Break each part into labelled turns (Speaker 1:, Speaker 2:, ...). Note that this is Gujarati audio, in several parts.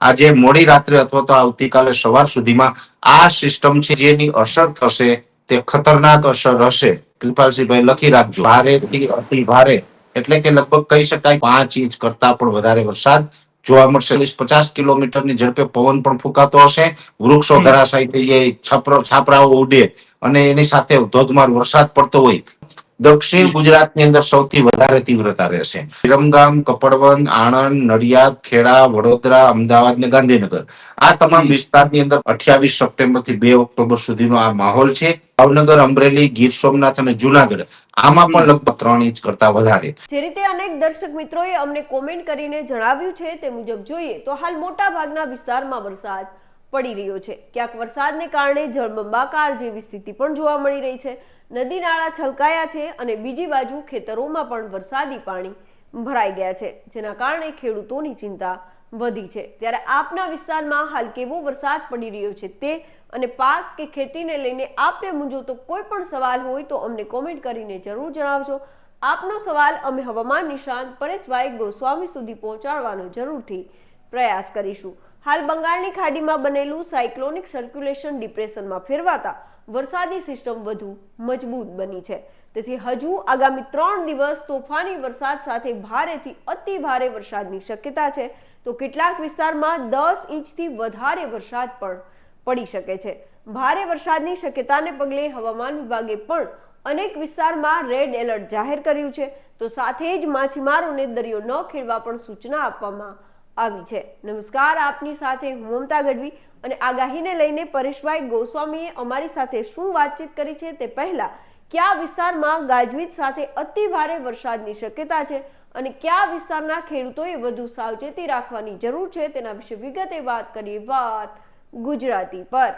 Speaker 1: આજે મોડી રાત્રે અથવા તો આવતીકાલે સવાર સુધીમાં આ સિસ્ટમ છે જેની અસર થશે તે ખતરનાક અસર હશે. કૃપાલસિંહભાઈ, લખી રાખજો. ભારેથી અતિ ભારે. એટલે કે લગભગ કહી શકાય પાંચ ઇંચ કરતા પણ વધારે વરસાદ જોવા મળશે. પચાસ કિલોમીટરની ઝડપે પવન પણ ફૂંકાતો હશે. વૃક્ષો ધરાશાયી થઈ જાય છાપરાઓ ઉડે. અને એની સાથે ધોધમાર વરસાદ પડતો હોય. દક્ષિણ ગુજરાતની અંદર સૌથી વધારે તીવ્રતા રહેશે. વિરમગામ કપડવન આણંદ નડિયાદ ખેડા વડોદરા અમદાવાદ ને ગાંધીનગર. આ તમામ વિસ્તારની અંદર અઠ્યાવીસ સપ્ટેમ્બરથી બે ઓક્ટોબર સુધીનો આ માહોલ છે. ભાવનગર અમરેલી ગીર સોમનાથ અને જુનાગઢ આમાં પણ લગભગ ત્રણ ઇંચ કરતા વધારે.
Speaker 2: જે રીતે અનેક દર્શક મિત્રોએ અમને કોમેન્ટ કરીને જણાવ્યું છે તે મુજબ જોઈએ તો હાલ મોટા ભાગના વિસ્તારમાં વરસાદ પડી રહ્યો છે. ક્યાંક વરસાદને કારણે જળબંબાકાર જેવી સ્થિતિ પણ જોવા મળી રહી છે. નદી નાળા છલકાયા છે અને બીજી બાજુ ખેતરોમાં પણ વરસાદી પાણી ભરાઈ ગયા છે, જેના કારણે ખેડૂતોની ચિંતા વધી છે. ત્યારે આપના વિસ્તારમાં હાલ કેવો વરસાદ પડી રહ્યો છે તે અને પાક કે ખેતીને લઈને આપને મૂંઝવતો કોઈ પણ સવાલ હોય તો અમને કોમેન્ટ કરીને જરૂર જણાવજો. આપનો સવાલ અમે હવામાન નિષ્ણાંત પરેશભાઈ ગોસ્વામી સુધી પહોંચાડવાનો જરૂરથી પ્રયાસ કરીશું. હાલ બંગાળની ખાડીમાં બનેલું સાયક્લોનિક સર્ક્યુલેશન ડિપ્રેશનમાં ફેરવાતા વરસાદી સિસ્ટમ વધુ મજબૂત બની છે. તેથી હજુ આગામી ત્રણ દિવસ તોફાની વરસાદ સાથે ભારેથી અતિ ભારે વરસાદની શક્યતા છે. તો કેટલાક વિસ્તારમાં દસ ઇંચથી વધારે વરસાદ પણ પડી શકે છે. ભારે વરસાદની શક્યતાને પગલે હવામાન વિભાગે પણ અનેક વિસ્તારમાં રેડ એલર્ટ જાહેર કર્યું છે. તો સાથે જ માછીમારોને દરિયો ન ખેડવા પણ સૂચના આપવામાં આવી છે. નમસ્કાર, આપની સાથે હું મમતા ગઢવી. અને આગાહીને લઈને પરેશભાઈ ગોસ્વામીએ અમારી સાથે શું વાતચીત કરી છે તે પહેલા કયા વિસ્તારમાં ગાજવીજ સાથે અતિ ભારે વરસાદની શક્યતા છે અને કયા વિસ્તારના ખેડૂતોએ વધુ સાવચેતી રાખવાની જરૂર છે તેના વિશે વિગતે વાત કરીએ વાત ગુજરાતી પર.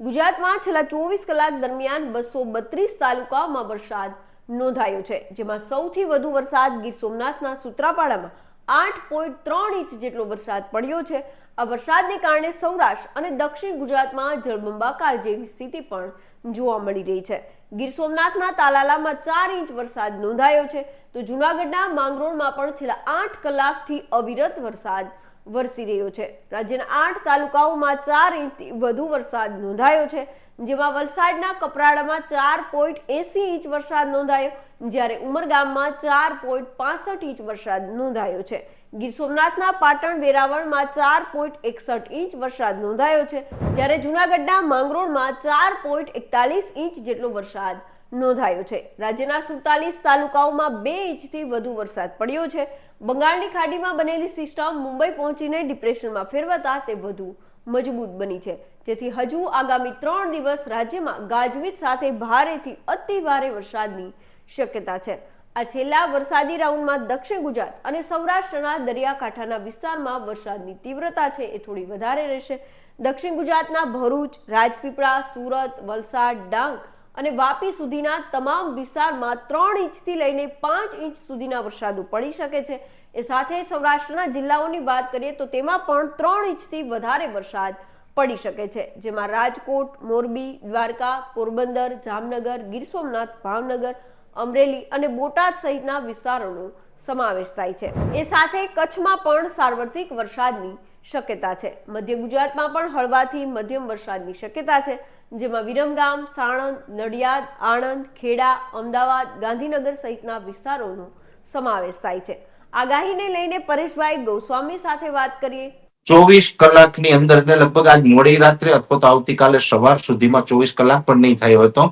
Speaker 2: ગુજરાતમાં છેલ્લા ચોવીસ કલાક દરમિયાન બસો બત્રીસ તાલુકાઓમાં વરસાદ નોંધાયો છે, જેમાં સૌથી વધુ વરસાદ ગીર સોમનાથના સૂત્રાપાડામાં આઠ પોઈન્ટ ત્રણ ઇંચ જેટલો વરસાદ પડ્યો છે. આ વરસાદને કારણે સૌરાષ્ટ્ર અને દક્ષિણ ગુજરાતમાં જળબંબાકાર જેવી સ્થિતિ પણ જોવા મળી રહી છે. ગીર સોમનાથના તાલાલામાં ચાર ઇંચ વરસાદ નોંધાયો છે. તો જુનાગઢના માંગરોળમાં પણ છેલ્લા આઠ કલાકથી અવિરત વરસાદ વરસી રહ્યો છે. રાજ્યના આઠ તાલુકાઓમાં ચાર ઇંચથી વધુ વરસાદ નોંધાયો છે. જેમાં વલસાડના કપરાડામાં ચાર પોઈન્ટ એસી ઇંચ વરસાદ નોંધાયો, જ્યારે ઉમરગામમાં ચાર પોઈન્ટ પાસઠ ઇંચ વરસાદ નોંધાયો છે. ગીર સોમનાથના પાટણ વેરાવળમાં ચાર પોઈન્ટ એકસઠ ઇંચ વરસાદ નોંધાયો છે, જ્યારે જુનાગઢના માંગરોળમાં ચાર પોઈન્ટ એકતાલીસ ઇંચ જેટલો વરસાદ નોંધાયો છે. રાજ્યના સુડતાલીસ તાલુકાઓમાં બે ઇંચથી વધુ વરસાદ પડ્યો છે. બંગાળની ખાડીમાં બનેલી સિસ્ટમ મુંબઈ પહોંચીને ડિપ્રેશનમાં ફેરવાતા તે વધુ મજબૂત બની છે. જેથી હજુ આગામી ત્રણ દિવસ રાજ્યમાં ગાજવીજ સાથે ભારેથી અતિ ભારે વરસાદની શક્યતા છે. આ છેલ્લા વરસાદી રાઉન્ડમાં દક્ષિણ ગુજરાત અને સૌરાષ્ટ્રના દરિયાકાંઠાના વિસ્તારમાં વરસાદની તીવ્રતા છે એ થોડી વધારે રહેશે. દક્ષિણ ગુજરાતના ભરૂચ, રાજપીપળા, સુરત, વલસાડ, ડાંગ અને વાપી સુધીના તમામ વિસ્તારમાં ત્રણ ઇંચથી લઈને પાંચ ઇંચ સુધીના વરસાદો પડી શકે છે. એ સાથે સૌરાષ્ટ્રના જિલ્લાઓની વાત કરીએ તો તેમાં પણ ત્રણ ઇંચથી વધારે વરસાદ પડી શકે છે, જેમાં રાજકોટ, મોરબી, દ્વારકા, પોરબંદર, જામનગર, ગીર સોમનાથ, ભાવનગર, અમરેલી અને બોટાદ સહિતના વિસ્તારોનો સમાવેશ થાય છે. એ સાથે કચ્છમાં પણ સાર્વત્રિક વરસાદની શક્યતા છે. મધ્ય ગુજરાતમાં પણ હળવાથી મધ્યમ વરસાદની શક્યતા છે, જેમાં વિરમગામ, સાણંદ, નડિયાદ, આણંદ, ખેડા, અમદાવાદ, ગાંધીનગર સહિતના વિસ્તારોનો સમાવેશ થાય છે. આગાહીને લઈને પરેશભાઈ ગોસ્વામી સાથે વાત કરીએ
Speaker 1: ચોવીસ કલાકની અંદર એટલે લગભગ આજ મોડી રાત્રે અથવા તો આવતીકાલે સવાર સુધીમાં ચોવીસ કલાક પણ નહીં થયો હતો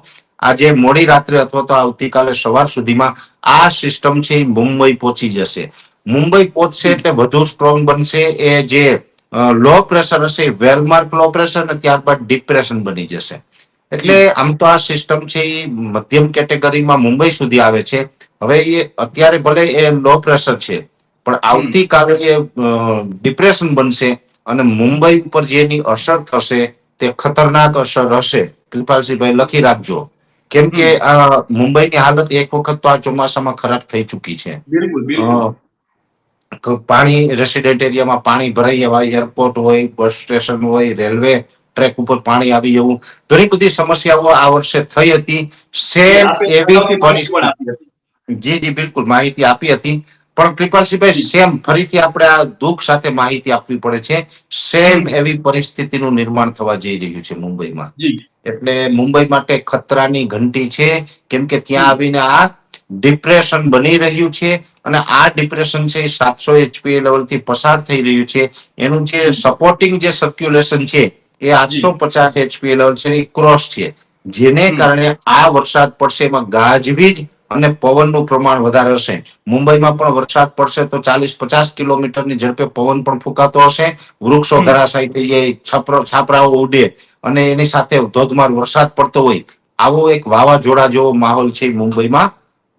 Speaker 1: આજે મોડી રાત્રે અથવા તો આવતીકાલે સવાર સુધીમાં આ સિસ્ટમ છે મુંબઈ પહોંચી જશે. મુંબઈ પહોંચશે એટલે વધુ સ્ટ્રોંગ બનશે એ જે લો પ્રેશર હશે વેલમાર્ક લો પ્રેશર અને ત્યારબાદ ડિપ્રેશન બની જશે. એટલે આમ તો આ સિસ્ટમ છે એ મધ્યમ કેટેગરીમાં મુંબઈ સુધી આવે છે. હવે એ અત્યારે ભલે એ લો પ્રેશર છે પણ આવતીકાલે ડિપ્રેશન બનશે અને મુંબઈ ઉપર જેની અસર થશે તે ખતરનાક અસર હશે. કૃપાલસિંહભાઈ લખી રાખજો. કેમ કે આ મુંબઈની હાલત એક વખત તો આ ચોમાસામાં ખરાબ થઈ ચૂકી છે. પાણી રેસિડેન્ટ એરિયામાં પાણી ભરાઈ જવાય એરપોર્ટ હોય બસ સ્ટેશન હોય રેલવે ટ્રેક ઉપર પાણી આવી જવું. ઘણી બધી સમસ્યાઓ આ વર્ષે થઈ હતી. સેમ એવી પરિસ્થિતિ. જી જી બિલકુલ માહિતી આપી હતી. પણ કૃપાલસિંહભાઈ સેમ ફરીથી આપણે આ દુઃખ સાથે માહિતી આપવી પડે છે. સેમ એવી પરિસ્થિતિનું નિર્માણ થવા જઈ રહ્યું છે મુંબઈમાં. એટલે મુંબઈ માટે ખતરાની ઘંટી છે. કેમ કે ત્યાં આવીને આ ડિપ્રેશન બની રહ્યું છે અને આ ડિપ્રેશન છે એ સાતસો એચપી લેવલથી પસાર થઈ રહ્યું છે. એનું જે સપોર્ટિંગ જે સર્ક્યુલેશન છે એ આઠસો પચાસ એચપી લેવલ છે એ ક્રોસ છે. જેને કારણે આ વરસાદ પડશે એમાં ગાજવીજ અને પવનનું પ્રમાણ વધારે હશે. મુંબઈમાં પણ વરસાદ પડશે તો ચાલીસ પચાસ કિલોમીટરની ઝડપે પવન પણ ફૂંકાતો હશે. વૃક્ષો ધરાશાય થઈ જાય છપરો છાપરાઓ ઉડે અને એની સાથે ધોધમાર વરસાદ પડતો હોય. આવો એક વાવાઝોડા જેવો માહોલ છે મુંબઈમાં.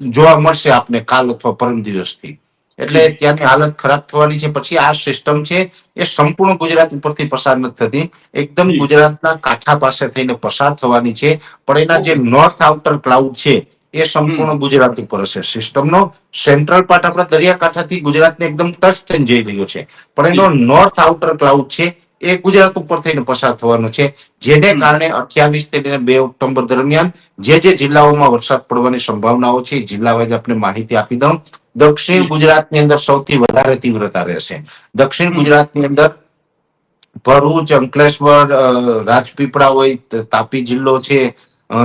Speaker 1: જોવા મળશે આપને કાલ અથવા પરમ દિવસથી. એટલે ત્યાંની હાલત ખરાબ થવાની છે. પછી આ સિસ્ટમ છે એ સંપૂર્ણ ગુજરાત ઉપરથી પસાર નથી થતી. એકદમ ગુજરાતના કાંઠા પાસે થઈને પસાર થવાની છે. પણ એના જે નોર્થ આઉટર ક્લાઉડ છે એ સંપૂર્ણ ગુજરાત ઉપર હશે સિસ્ટમનો સેન્ટ્રલ પાર્ટ આપણા દરિયાકાંઠાથી ગુજરાતને એકદમ ટચ થઈને જઈ રહ્યો છે. પણ એનો નોર્થ આઉટર ક્લાઉડ છે એ ગુજરાત ઉપર થઈને પસાર થવાનો છે. જેને કારણે અઠ્યાવીસથી લઈને બે ઓક્ટોબર દરમિયાન જે જે જિલ્લાઓમાં વરસાદ પડવાની સંભાવનાઓ છે જિલ્લા વાઇઝ આપણે માહિતી આપી દઉં. દક્ષિણ ગુજરાતની અંદર સૌથી વધારે તીવ્રતા રહેશે. દક્ષિણ ગુજરાતની અંદર ભરૂચ અંકલેશ્વર રાજપીપળા હોય તાપી જિલ્લો છે.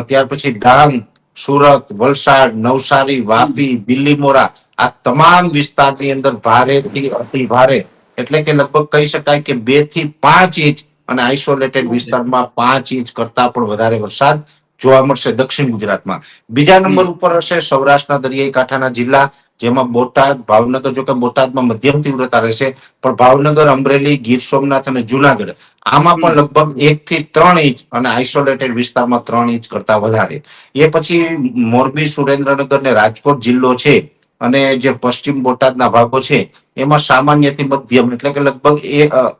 Speaker 1: ત્યાર પછી ડાંગ સુરત વલસાડ નવસારી વાપી બિલીમોરા આ તમામ વિસ્તારની અંદર ભારેથી અતિ ભારે. એટલે કે લગભગ કહી શકાય કે બેથી પાંચ ઇંચ અને આઇસોલેટેડ વિસ્તારમાં પાંચ ઇંચ કરતા પણ વધારે વરસાદ જોવા મળશે દક્ષિણ ગુજરાતમાં. બીજા નંબર ઉપર હશે સૌરાષ્ટ્રના દરિયાઈ કાંઠાના જિલ્લા. જેમાં બોટાદ ભાવનગર જોકે બોટાદમાં મધ્યમ તીવ્રતા રહેશે પણ ભાવનગર અમરેલી ગીર સોમનાથ અને જુનાગઢ આમાં પણ લગભગ એક થી ત્રણ ઇંચ અને આઇસોલેટેડ વિસ્તારમાં ત્રણ ઇંચ કરતા વધારે. એ પછી મોરબી સુરેન્દ્રનગર ને રાજકોટ જિલ્લો છે અને જે પશ્ચિમ બોટાદના ભાગો છે એમાં સામાન્યથી મધ્યમ એટલે કે લગભગ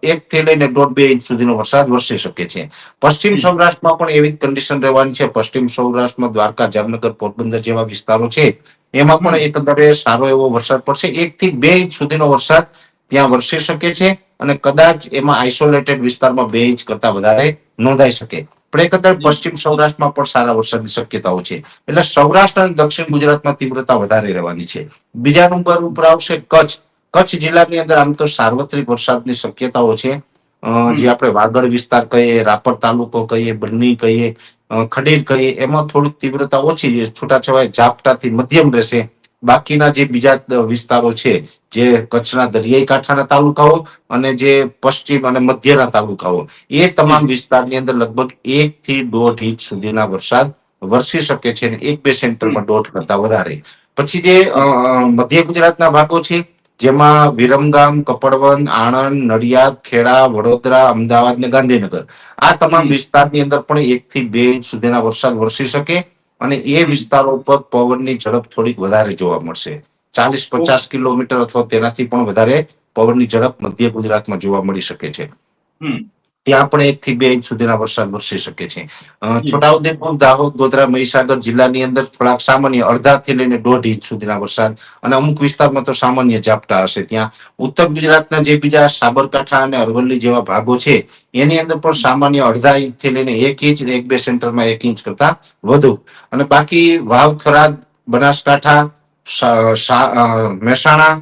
Speaker 1: એક થી લઈને દોઢ બે ઇંચ સુધીનો વરસાદ વરસી શકે છે. પશ્ચિમ સૌરાષ્ટ્રમાં પણ એવી કન્ડિશન રહેવાની છે. પશ્ચિમ સૌરાષ્ટ્રમાં દ્વારકા જામનગર પોરબંદર જેવા વિસ્તારો છે એમાં પણ એકંદરે સારો એવો વરસાદ પડશે. એક થી બે ઇંચ સુધીનો વરસાદ ત્યાં વરસી શકે છે અને કદાચ એમાં આઇસોલેટેડ વિસ્તારમાં બે ઇંચ કરતા વધારે નોંધાઈ શકે. પણ એકંદર પશ્ચિમ સૌરાષ્ટ્રમાં પણ સારા વરસાદની શક્યતાઓ છે. એટલે સૌરાષ્ટ્ર અને દક્ષિણ ગુજરાતમાં તીવ્રતા વધારે રહેવાની છે. બીજા નંબર ઉપર આવશે કચ્છ. કચ્છ જિલ્લાની અંદર આમ તો સાર્વત્રિક વરસાદની શક્યતાઓ છે. જે આપણે વાગડ વિસ્તાર કહીએ રાપર તાલુકો કહીએ બન્ની કહીએ ખડીર કહીએ એમાં થોડીક તીવ્રતા ઓછી છૂટાછવાયા ઝાપટાથી મધ્યમ રહેશે. બાકીના જે બીજા વિસ્તારો છે, જે કચ્છના દરિયાઈ કાંઠાના તાલુકાઓ અને જે પશ્ચિમ અને મધ્યના તાલુકાઓ, એ તમામ વિસ્તારની અંદર લગભગ એક થી દોઢ ઇંચ સુધીના વરસાદ વરસી શકે છે એક બે સેન્ટરમાં દોઢ કરતા વધારે. પછી જે મધ્ય ગુજરાતના ભાગો છે જેમાં વિરમગામ કપડવન આણંદ નડિયાદ ખેડા વડોદરા અમદાવાદ ને ગાંધીનગર આ તમામ. વિસ્તારની અંદર પણ એક થી બે ઇંચ સુધીના વરસાદ વરસી શકે અને એ. વિસ્તારો પર પવનની ઝડપ થોડીક વધારે જોવા મળશે ચાલીસ પચાસ કિલોમીટર અથવા તેનાથી પણ વધારે પવનની ઝડપ મધ્ય ગુજરાતમાં જોવા મળી શકે છે. ત્યાં પણ એક થી બે ઇંચ સુધીના વરસાદ વરસી શકે છે. છોટાઉદેપુર દાહોદ ગોધરા મહીસાગર જિલ્લાની અંદર થોડાક સામાન્ય અડધાથી લઈને દોઢ ઇંચ સુધીના વરસાદ અને અમુક વિસ્તારમાં તો સામાન્ય ઝાપટા હશે. ત્યાં ઉત્તર ગુજરાતના જે બીજા સાબરકાંઠા અને અરવલ્લી જેવા ભાગો છે એની અંદર પણ સામાન્ય અડધા ઇંચથી લઈને એક ઇંચ અને એક બે સેન્ટરમાં એક ઇંચ કરતા વધુ. અને બાકી વાવ થરાદ બનાસકાંઠા મહેસાણા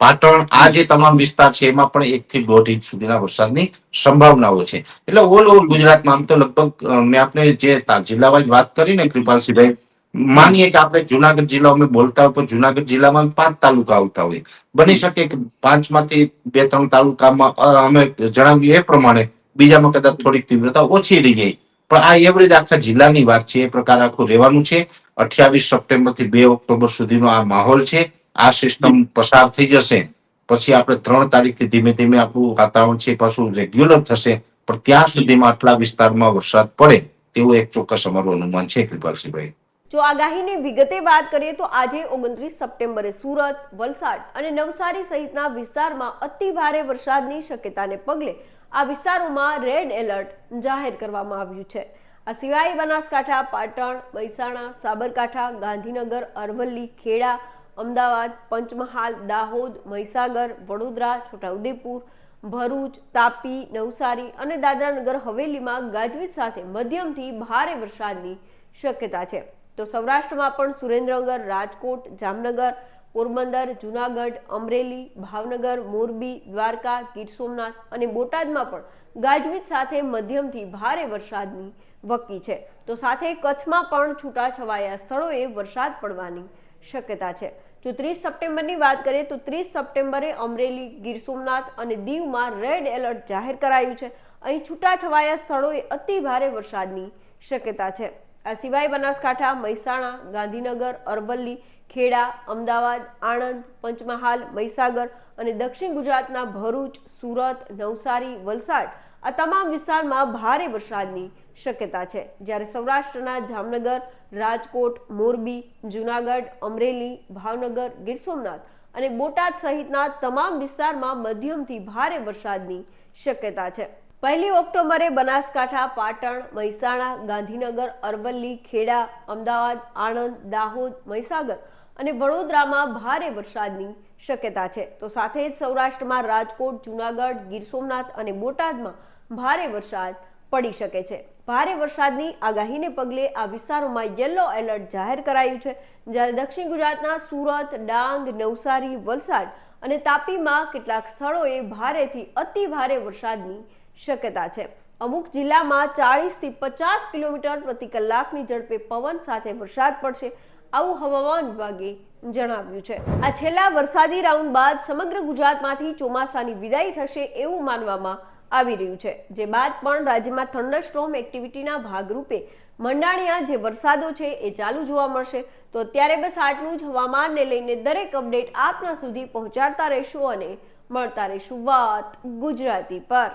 Speaker 1: પાટણ, આ જે તમામ વિસ્તાર છે, એમાં પણ એક થી દોઢ ઇંચ સુધીના વરસાદની સંભાવનાઓ છે. એટલે ઓલ ઓવર ગુજરાતમાં આમ તો લગભગ મેં આપણે જે તા- જિલ્લા વાઇઝ વાત કરી ને કૃપાલસિંહભાઈ, માનીએ કે આપણે જુનાગઢ જિલ્લા, અમે બોલતા હોય તો જુનાગઢ જિલ્લામાં પાંચ તાલુકા આવતા હોય. બની શકે કે પાંચમાંથી બે ત્રણ તાલુકામાં અમે જણાવ્યું એ પ્રમાણે બીજામાં કદાચ થોડીક તીવ્રતા ઓછી રહી જાય. પણ આ એવરેજ આખા જિલ્લાની વાત છે, એ પ્રકાર આખું રહેવાનું છે. અઠ્યાવીસ સપ્ટેમ્બરથી બે ઓક્ટોબર સુધીનો આ માહોલ છે. આ સિસ્ટમ પસાર થઈ જશે. પછી આપણે ત્રણ તારીખથી ધીમે ધીમે આપણું વાતાવરણ છે પાછું રેગ્યુલર થશે. પણ ત્યાં સુધીમાં આટલા વિસ્તારમાં વરસાદ પડે તેવું એક ચોક્કસ અમારું અનુમાન છે, કૃપાલસિંહભાઈ.
Speaker 2: જો આગાહીની વિગતે વાત કરીએ તો આજે ઓગણત્રીસ સપ્ટેમ્બરે સુરત, વલસાડ અને નવસારી સહિતના વિસ્તારમાં અતિ ભારે વરસાદની શક્યતાને પગલે આ વિસ્તારોમાં રેડ એલર્ટ જાહેર કરવામાં આવ્યું છે. આ સિવાય બનાસકાંઠા, પાટણ, મહેસાણા, સાબરકાંઠા, ગાંધીનગર, અરવલ્લી, ખેડા અમદાવાદ, પંચમહાલ, દાહોદ, મહીસાગર, વડોદરા, છોટાઉદેપુર, ભરૂચ, તાપી, નવસારી અને દાદરાનગર હવેલીમાં ગાજવીજ સાથે મધ્યમથી ભારે વરસાદની શક્યતા છે. તો સૌરાષ્ટ્રમાં પણ સુરેન્દ્રનગર, રાજકોટ, જામનગર, પોરબંદર, જુનાગઢ, અમરેલી, ભાવનગર, મોરબી, દ્વારકા, ગીર સોમનાથ અને બોટાદમાં પણ ગાજવીજ સાથે મધ્યમથી ભારે વરસાદની વકી છે. તો સાથે કચ્છમાં પણ છૂટાછવાયા સ્થળોએ વરસાદ પડવાની શક્યતા છે. જો ત્રીસ સપ્ટેમ્બરની વાત કરીએ તો ત્રીસ સપ્ટેમ્બરે અમરેલી, ગીર સોમનાથ અને દીવમાં રેડ એલર્ટ જાહેર કરાયું છે. અહીં છૂટાછવાયા સ્થળોએ અતિ ભારે વરસાદની શક્યતા છે. આ સિવાય બનાસકાંઠા, મહેસાણા, ગાંધીનગર, અરવલ્લી, ખેડા, અમદાવાદ, આણંદ, પંચમહાલ, મહીસાગર અને દક્ષિણ ગુજરાતના ભરૂચ, સુરત, નવસારી, વલસાડ આ તમામ વિસ્તારમાં ભારે વરસાદની શક્યતા છે. જ્યારે સૌરાષ્ટ્રના જામનગર, રાજકોટ, મોરબી, જુનાગઢ, અમરેલી, ભાવનગર, ગીર સોમનાથ અને બોટાદ સહિતના તમામ વિસ્તારમાં મધ્યમથી ભારે વરસાદની શક્યતા છે. પહેલી ઓક્ટોબરે બનાસકાંઠા, પાટણ, મહેસાણા, ગાંધીનગર, અરવલ્લી, ખેડા, અમદાવાદ, આણંદ, દાહોદ, મહીસાગર અને વડોદરામાં ભારે વરસાદની શક્યતા છે. તો સાથે જ સૌરાષ્ટ્રમાં રાજકોટ, જુનાગઢ, ગીર સોમનાથ અને બોટાદમાં ભારે વરસાદ પડી શકે છે. ભારે વરસાદની આગાહીને પગલે આ વિસ્તારોમાં યલો એલર્ટ જાહેર કરાયું છે, જ્યારે દક્ષિણ ગુજરાતના સુરત, ડાંગ, નવસારી, વલસાડ અને તાપીમાં કેટલાક સ્થળોએ ભારેથી અતિ ભારે વરસાદની શક્યતા છે. અમુક જિલ્લામાં ચાળીસથી પચાસ કિલોમીટર પ્રતિ કલાકની ઝડપે પવન સાથે વરસાદ પડશે, આવું હવામાન વિભાગે જણાવ્યું છે. આ છેલ્લા વરસાદી રાઉન્ડ બાદ સમગ્ર ગુજરાતમાંથી ચોમાસાની વિદાય થશે એવું માનવામાં આવી રહ્યું છે. જે બાદ પણ રાજ્યમાં થંડરસ્ટોર્મ એક્ટિવિટીના ભાગરૂપે મંડાણિયા જે વરસાદો છે એ ચાલુ જોવા મળશે. તો અત્યારે બસ આટલું જ. હવામાનને લઈને દરેક અપડેટ આપના સુધી પહોંચાડતા રહેશું અને મળતા રહેશું વાત ગુજરાતી પર.